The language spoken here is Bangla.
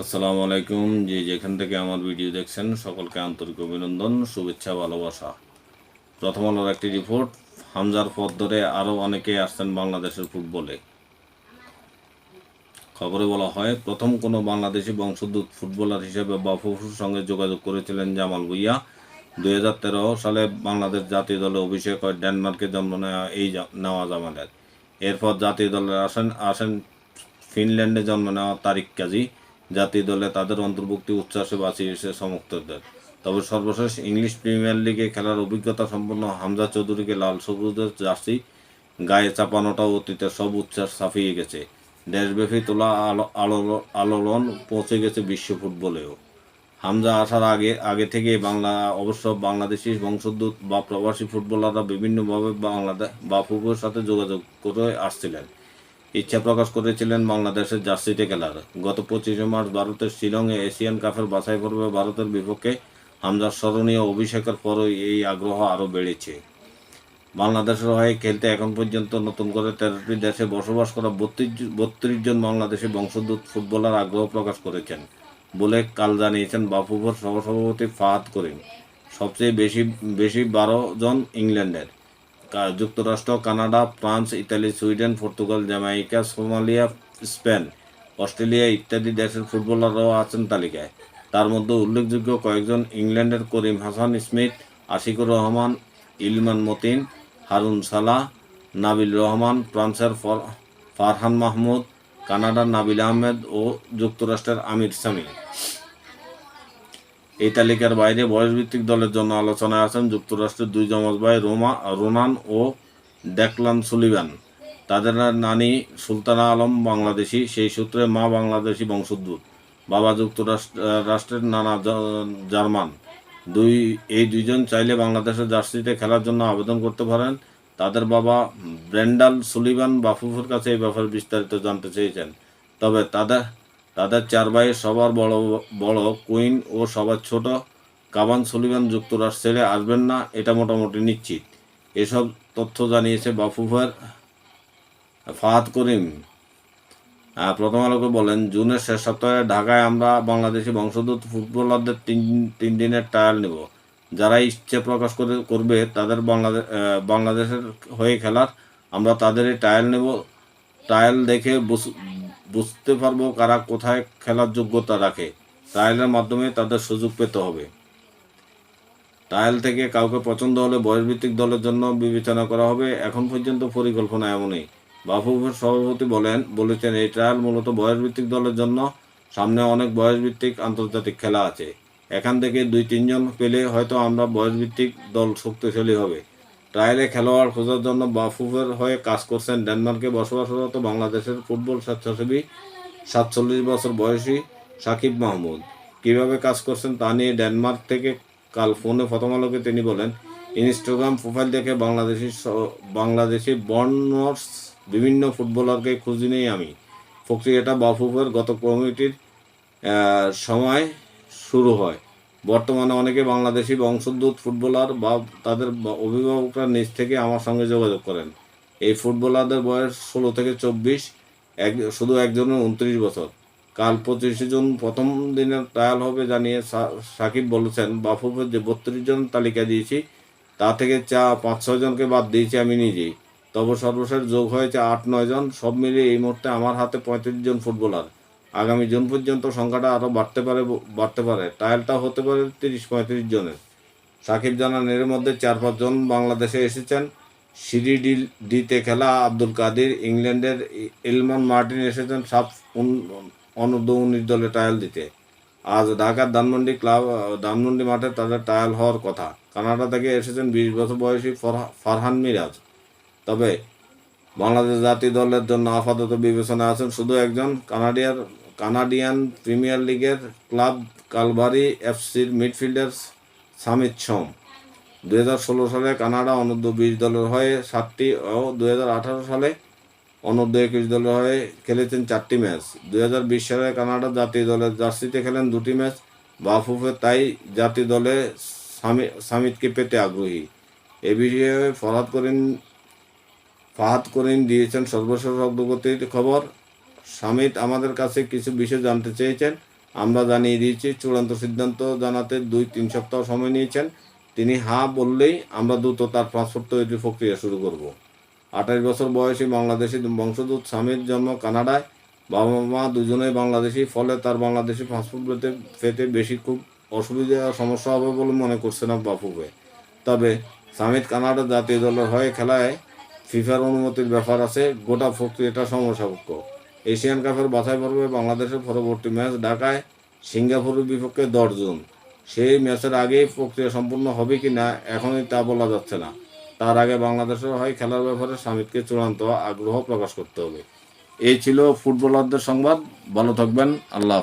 আসসালামু আলাইকুম। যে যেখান থেকে আমার ভিডিও দেখছেন, সকলকে আন্তরিক অভিনন্দন, শুভেচ্ছা, ভালোবাসা। প্রথম আলোর একটি রিপোর্ট হামজার পথ ধরে আরও অনেকে আসছেন বাংলাদেশের ফুটবলে। খবরে বলা হয়, প্রথম কোনো বাংলাদেশি বংশোদ্ভূত ফুটবলার হিসেবে বাফুফুর সঙ্গে যোগাযোগ করেছিলেন জামাল ভুইয়া। দুই হাজার তেরো সালে বাংলাদেশ জাতীয় দলে অভিষেক হয় ডেনমার্কে জন্ম নেওয়া এই নেওয়া জামালের। এরপর জাতীয় দলে আসেন আসেন ফিনল্যান্ডে জন্ম নেওয়া তারিক কাজী। জাতীয় দলে তাদের অন্তর্ভুক্তি উচ্ছ্বাসে বাঁচিয়েছে সমর্থকদের তবে সর্বশেষ ইংলিশ প্রিমিয়ার লিগে খেলার অভিজ্ঞতা সম্পন্ন হামজা চৌধুরীকে লাল সবুজের জার্সি গায়ে চাপানোটাও অতীতের সব উচ্ছ্বাস ছাপিয়ে গেছে। দেশব্যাপী তোলা আলো, আলো- আলোড়ন পৌঁছে গেছে বিশ্ব ফুটবলেও। হামজা আসার আগে আগে থেকে বাংলা, অবশ্য বাংলাদেশি বংশোদ্ভূত বা প্রবাসী ফুটবলাররা বিভিন্নভাবে বাংলাদেশ বা ফুটবলের সাথে যোগাযোগ করে আসছিলেন। ইচ্ছা প্রকাশ করেছিলেন বাংলাদেশের জার্সিতে খেলার গত পঁচিশে মার্চ ভারতের শিলংয়ে এশিয়ান কাপের বাছাই পর্বে ভারতের বিপক্ষে হামজার স্মরণীয় অভিষেকের পরও এই আগ্রহ আরও বেড়েছে। বাংলাদেশের হয়ে খেলতে এখন পর্যন্ত নতুন করে তেরোটি দেশে বসবাস করা বত্রিশ বত্রিশ জন বাংলাদেশি বংশোদ্ভূত ফুটবলার আগ্রহ প্রকাশ করেছেন বলে কাল জানিয়েছেন বাফুফোর সহসভাপতি ফাহাদ করিম। সবচেয়ে বেশি বেশি বারো জন ইংল্যান্ডের। যুক্তরাষ্ট্র, Canada, France, Italy, Sweden, Portugal Jamaica Somalia, Spain, Australia ইত্যাদি দেশের ফুটবলাররাও আছেন তালিকায়। তার মধ্যে উল্লেখযোগ্য কয়েকজন ইংল্যান্ডের করিম হাসান স্মিথ, আশিকুর রহমান, ইলমান মতিন, হারুন সালাহ, নাবিল রহমান, ফ্রান্সের ফারহান মাহমুদ, কানাডার নাবিল আহমেদ ও যুক্তরাষ্ট্রের আমির সামি এই তালিকার বাইরে বয়সভিত্তিক দলের জন্য আলোচনায় আছেন যুক্তরাষ্ট্রের দুই জমজ ভাই রোমা, রোনান ও ডেকলান সুলিভান। তাদের নানি সুলতানা আলম বাংলাদেশি, সেই সূত্রে মা বাংলাদেশি বংশোদ্ভূত। বাবা যুক্তরাষ্ট্র রাষ্ট্রের নানা জার্মান। দুই, এই দুইজন চাইলে বাংলাদেশের জার্সিতে খেলার জন্য আবেদন করতে পারেন। তাদের বাবা ব্রেন্ডাল সুলিভান বাফুফের কাছে এই ব্যাপারে বিস্তারিত জানতে চেয়েছেন। তবে তাদের তাদের চার ভাইয়ের সবার বড় বড় কুইন ও সবার ছোট কাবান সুলিভান যুক্তরাষ্ট্র ছেড়ে আসবেন না, এটা মোটামুটি নিশ্চিত। এসব তথ্য জানিয়েছে বাফুফের ফাহাদ করিম। প্রথম আলোকে বলেন, জুনের শেষ সপ্তাহে ঢাকায় আমরা বাংলাদেশি বংশোদ্ভূত ফুটবলারদের তিন তিন দিনের ট্রায়াল নেব। যারা ইচ্ছে প্রকাশ করে, করবে তাদের বাংলাদেশ বাংলাদেশের হয়ে খেলার, আমরা তাদের ট্রায়াল নেব। ট্রায়াল দেখে বুঝতে পারব কারা কোথায় খেলার যোগ্যতা রাখে। ট্রায়ালের মাধ্যমে তাদের সুযোগ পেতে হবে। ট্রায়াল থেকে কাউকে পছন্দ হলে বয়সভিত্তিক দলের জন্য বিবেচনা করা হবে। এখন পর্যন্ত পরিকল্পনা এমনই। বাফুফের সভাপতি বলেন, বলেছেন, এই ট্রায়াল মূলত বয়সভিত্তিক দলের জন্য। সামনে অনেক বয়সভিত্তিক আন্তর্জাতিক খেলা আছে। এখান থেকে দুই তিনজন পেলে হয়তো আমরা বয়সভিত্তিক দল শক্তিশালী হবে। ট্রায়ালে খেলোয়াড় খোঁজার জন্য বাফুফের হয়ে কাজ করছেন ডেনমার্কে বসবাসরত বাংলাদেশের ফুটবল স্বেচ্ছাসেবী সাতচল্লিশ বছর বয়সী সাকিব মাহমুদ। কীভাবে কাজ করছেন তা নিয়ে ডেনমার্ক থেকে কাল ফোনে প্রথম আলোকে তিনি বলেন, ইনস্টাগ্রাম প্রোফাইল দেখে বাংলাদেশি বাংলাদেশি বর্ণর্স বিভিন্ন ফুটবলারকে খুঁজি নেই আমি। প্রক্রিয়াটা বাফুফের গত কমিটির সময় শুরু হয়। বর্তমানে অনেকে বাংলাদেশি বংশোদ্ভূত ফুটবলার বা তাদের অভিভাবকরা নিজ থেকে আমার সঙ্গে যোগাযোগ করেন। এই ফুটবলারদের বয়স ষোলো থেকে চব্বিশ, এক, শুধু একজনের উনত্রিশ বছর। কাল পঁচিশে জুন প্রথম দিনের ট্রায়াল হবে জানিয়ে সাকিব বলেছেন, বাফুফের যে বত্রিশ জন তালিকা দিয়েছি, তা থেকে চা পাঁচ, ছয় জনকে বাদ দিয়েছি আমি নিজেই। তবে সর্বশেষ যোগ হয়েছে আট, নয় জন, সব মিলিয়ে এই মুহূর্তে আমার হাতে পঁয়ত্রিশ জন ফুটবলার। আগামী জুন পর্যন্ত সংখ্যাটা আরও বাড়তে পারে বাড়তে পারে। ট্রায়ালটা হতে পারে তিরিশ, পঁয়ত্রিশ জনের। সাকিব জানান এর মধ্যে চার পাঁচজন বাংলাদেশে এসেছেন। সিডি ডিতে খেলা আব্দুল কাদির, ইংল্যান্ডের ইলমান মার্টিন এসেছেন সাব অনূর্ধ্ব উনিশ দলে ট্রায়াল দিতে। আজ ঢাকার ধানমন্ডি ক্লাব, ধানমন্ডি মাঠে তাদের ট্রায়াল হওয়ার কথা। কানাডা থেকে এসেছেন বিশ বছর বয়সী ফরহা- ফারহান মিরাজ। তবে বাংলাদেশ জাতীয় দলের জন্য আপাতত বিবেচনা আছেন শুধু একজন কানাডিয়ার কানাডিয়ান প্রিমিয়ার লিগের ক্লাব কালভারি এফসির মিডফিল্ডার সামিত সোম দু হাজার ষোলো সালে কানাডা অনূর্ধ্ব বিশ দলের হয়ে সাতটি ও দু হাজার আঠারো সালে অনূর্ধ্ব একুশ দলের হয়ে খেলেছেন চারটি ম্যাচ। দু হাজার বিশ সালে কানাডা জাতীয় দলের জার্সিতে খেলেন দুটি ম্যাচ, বাফুফে তাই জাতীয় দলে সামি- সামিতকে পেতে আগ্রহী। এ বিষয়ে ফরহাদ করিম, ফাহাদ করিম দিয়েছেন সর্বশেষ অগ্রগতির খবর। সামিত আমাদের কাছে কিছু বিষয় জানতে চেয়েছেন। আমরা জানিয়ে দিয়েছি, চূড়ান্ত সিদ্ধান্ত জানাতে দুই তিন সপ্তাহ সময় নিয়েছেন। তিনি হা বললেই আমরা দ্রুত তার পাসপোর্ট তৈরির প্রক্রিয়া শুরু করব। আঠাশ বছর বয়সী বাংলাদেশি বংশোদ্ভূত স্বামীর জন্ম কানাডায়। বাবা মা দুজনেই বাংলাদেশি, ফলে তার বাংলাদেশি পাসপোর্ট পেতে পেতে বেশি খুব অসুবিধা সমস্যা হবে বলে মনে করছে না বাফুকে তবে সামিত কানাডা জাতীয় দলের হয়ে খেলায় ফিফার অনুমতির ব্যাপার আছে, গোটা প্রক্রিয়াটা সমস্যাপক্ষ এশিয়ান কাপের বাছাই পর্বে বাংলাদেশের পরবর্তী ম্যাচ ঢাকায় সিঙ্গাপুরের বিপক্ষে দশ জুন সেই ম্যাচের আগেই প্রক্রিয়া সম্পূর্ণ হবে কি না, এখনই তা বলা যাচ্ছে না। তার আগে বাংলাদেশের হয় খেলার ব্যাপারে সামিতকে চূড়ান্ত আগ্রহ প্রকাশ করতে হবে। এই ছিল ফুটবলারদের সংবাদ। ভালো থাকবেন। আল্লাহ